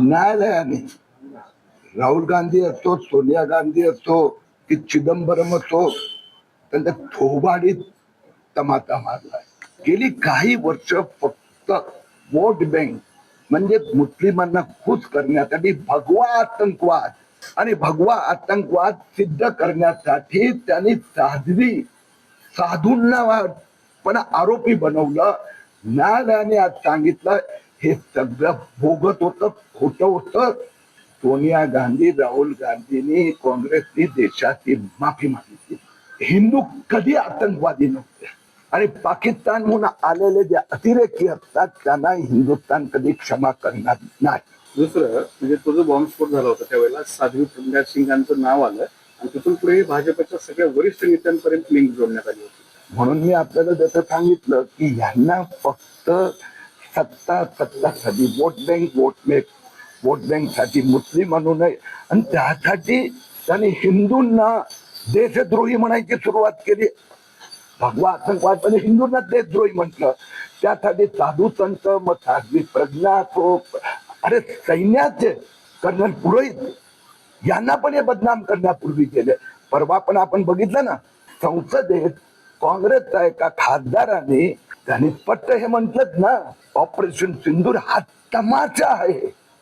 न्यायालयाने राहुल गांधी असतो सोनिया गांधी असतो की चिदंबरम असतो त्यांच्या थोबाडीत तमाता मारलाय. गेली काही वर्ष फक्त वोट बँक म्हणजे मुस्लिमांना खुश करण्यासाठी भगवा आतंकवाद आणि भगवा आतंकवाद सिद्ध करण्यासाठी त्यांनी साध्वी साधूंना पण आरोपी बनवलं. न्यायालयाने आज सांगितलं हे सगळं भोगत होतं खोटं होतं. सोनिया गांधी राहुल गांधींनी काँग्रेसनी देशाची माफी मागितली. हिंदू कधी आतंकवादी नव्हते. आणि पाकिस्तानहून आलेले जे अतिरेकी असतात त्यांना हिंदुस्थान कधी क्षमा करणार नाही. दुसरं म्हणजे तो जो बॉम्बस्फोट झाला होता त्यावेळेला साध्वी प्रज्ञा सिंगांचं नाव आलं आणि तिथून पुढे भाजपच्या सगळ्या वरिष्ठ नेत्यांपर्यंत लिंक जोडण्यात आली होती. म्हणून मी आपल्याला जसं सांगितलं की यांना फक्त सत्ता सत्तासाठी vote bank vote bank vote बँकसाठी मुस्लिम म्हणू नये. आणि त्यासाठी त्यांनी हिंदूंना देशद्रोही म्हणायची सुरुवात केली. भगवा आतंकवाद आणि हिंदूंना देशद्रोही म्हटलं. त्यासाठी साधू संत मग साध्वी प्रज्ञा तो अरे सैन्याचे कर्नल पुरोहित यांना पण हे बदनाम करण्यापूर्वी केले. परवा पण आपण बघितलं ना संसदेत काँग्रेसच्या एका खासदाराने त्याने पट्ट हे म्हटलं ना ऑपरेशन सिंदूर हा तमाचा आहे.